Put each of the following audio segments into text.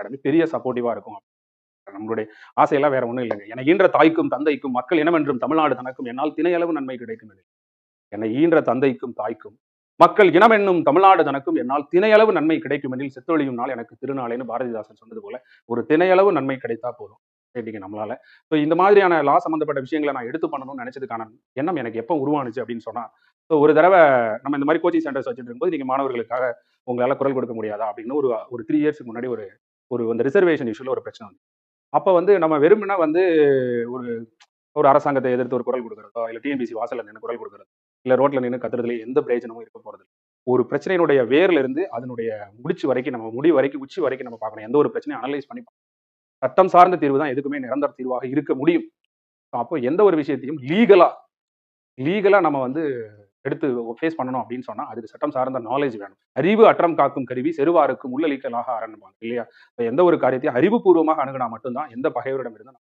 Academy பெரிய சப்போர்ட்டிவா இருக்கும் நம்மளுடைய ஆசையெல்லாம் வேற ஒண்ணும் இல்லைங்க. என்னை ஈன்ற தாய்க்கும் தந்தைக்கும் மக்கள் இனமென்றும் தமிழ்நாடு தனக்கும் என்னால் திணையளவு நன்மை கிடைக்கும் எனில். என்னை ஈன்ற தந்தைக்கும் தாய்க்கும் மக்கள் இனமென்னும் தமிழ்நாடு தனக்கும் என்னால் திணையளவு நன்மை கிடைக்கும் எனில் செத்தொழியும் நாள் எனக்கு திருநாளேன்னு பாரதிதாசன் சொன்னது போல ஒரு திணையளவு நன்மை கிடைத்தா போதும். கேட்டீங்க நம்மளால. ஸோ இந்த மாதிரியான லா சம்பந்தப்பட்ட விஷயங்களை நான் எடுத்து பண்ணணும்னு நினைச்சதுக்கான எண்ணம் எனக்கு எப்போ உருவானுச்சு அப்படின்னு சொன்னா ஸோ ஒரு தடவை நம்ம இந்த மாதிரி கோச்சிங் சென்டர்ஸ் வச்சுட்டு இருக்கும்போது நீங்க மாணவர்களுக்காக உங்களால குரல் கொடுக்க முடியாதா அப்படின்னு ஒரு ஒரு த்ரீ இயர்ஸ்க்கு முன்னாடி ஒரு ஒரு அந்த ரிசர்வேஷன் இஷ்யூல ஒரு பிரச்சனை வந்து. அப்போ வந்து நம்ம வெறுமனா வந்து ஒரு ஒரு அரசாங்கத்தை எதிர்த்து ஒரு குரல் கொடுக்குறதோ இல்லை டிஎன்பிசி வாசல்ல நின்று குரல் கொடுக்குறதோ இல்லை ரோட்டில் நின்று கத்துறதுல எந்த பிரயோஜனமும் இருக்க போகிறது ஒரு பிரச்சனையினுடைய வேர்ல இருந்து அதனுடைய முடிச்சு வரைக்கும் நம்ம முடி வரைக்கும் உச்சி வரைக்கும் நம்ம பார்க்கணும். எந்த ஒரு பிரச்சனையும் அனலைஸ் பண்ணி பார்க்கணும். சட்டம் சார்ந்த தீர்வு தான் எதுக்குமே நிரந்தர தீர்வாக இருக்க முடியும். அப்போ எந்த ஒரு விஷயத்தையும் லீகலா லீகலா நம்ம வந்து எடுத்து ஃபேஸ் பண்ணணும் அப்படின்னு சொன்னா அதுக்கு சட்டம் சார்ந்த நாலேஜ் வேணும். அறிவு அற்றம் காக்கும் கருவி செருவாருக்கும் உள்ளலிக்கலாக ஆரம்பிப்பாங்க இல்லையா? இப்போ எந்த ஒரு காரியத்தையும் அறிவுபூர்வமாக அணுகினா மட்டும்தான் எந்த பகைவரிடம் இருந்து நம்ம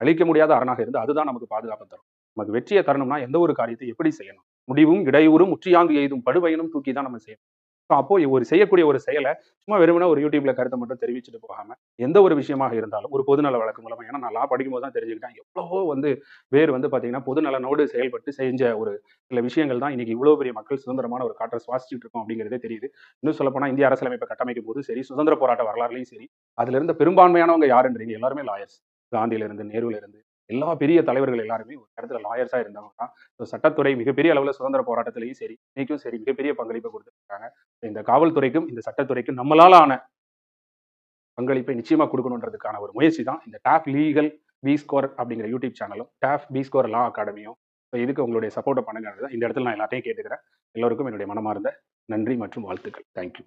அழிக்க முடியாத அரணாக இருந்து அதுதான் நமக்கு பாதுகாப்பு தரும். நமக்கு வெற்றியை தரணும்னா எந்த ஒரு காரியத்தை எப்படி செய்யணும்? முடிவும் இடையூறும் முற்றியாங்கு எய்தும் படுவையனும் தூக்கி தான் நம்ம செய்யணும். ஸோ அப்போ ஒரு செய்யக்கூடிய ஒரு செயலை சும்மா வெறுமனே ஒரு யூடியூப்ல கருத்தை மட்டும் தெரிவிச்சுட்டு போகாம எந்த ஒரு விஷயமாக இருந்தாலும் ஒரு பொதுநல வழக்கு மூலமா ஏன்னா நான் லா படிக்கும்போது தான் தெரிஞ்சுக்கிட்டேன். எவ்வளவோ வந்து வேறு வந்து பாத்தீங்கன்னா பொதுநலனோடு செயல்பட்டு செஞ்ச ஒரு சில விஷயங்கள் தான் இன்னைக்கு இவ்வளவு பெரிய மக்கள் சுதந்திரமான ஒரு காற்றை சுவாசிச்சுட்டு இருக்கோம் அப்படிங்கிறதே தெரியுது. இன்னும் சொல்லப்போனால் இந்திய அரசியலமைப்பை கட்டமைக்கும் போது சரி சுதந்திர போராட்ட வரலாறுலையும் சரி அதுல இருந்த பெரும்பான்மையானவங்க யாருன்றீங்க? எல்லாருமே லாயர்ஸ் காந்தியிலிருந்து நேருவிலிருந்து எல்லா பெரிய தலைவர்கள் எல்லாருமே ஒரு இடத்துல லாயர்ஸாக இருந்தவங்க தான். சட்டத்துறை மிகப்பெரிய அளவில் சுதந்திர போராட்டத்திலையும் சரி இன்னைக்கும் சரி மிகப்பெரிய பங்களிப்பை கொடுத்துருக்காங்க. இந்த காவல்துறைக்கும் இந்த சட்டத்துறைக்கும் நம்மளால ஆன பங்களிப்பை நிச்சயமா கொடுக்கணுன்றதுக்கான ஒரு முயற்சி தான் இந்த டாப் லீகல் பி ஸ்கோர் அப்படிங்கிற யூடியூப் சேனலும் டாப் பி ஸ்கோர் லா அகாடமியும் ஸோ இதுக்கு உங்களுடைய சப்போர்ட்டை பண்ணுங்க இந்த இடத்துல நான் எல்லாத்தையும் கேட்டுக்கிறேன். எல்லோருக்கும் என்னுடைய மனமார்ந்த நன்றி மற்றும் வாழ்த்துக்கள். தேங்க்யூ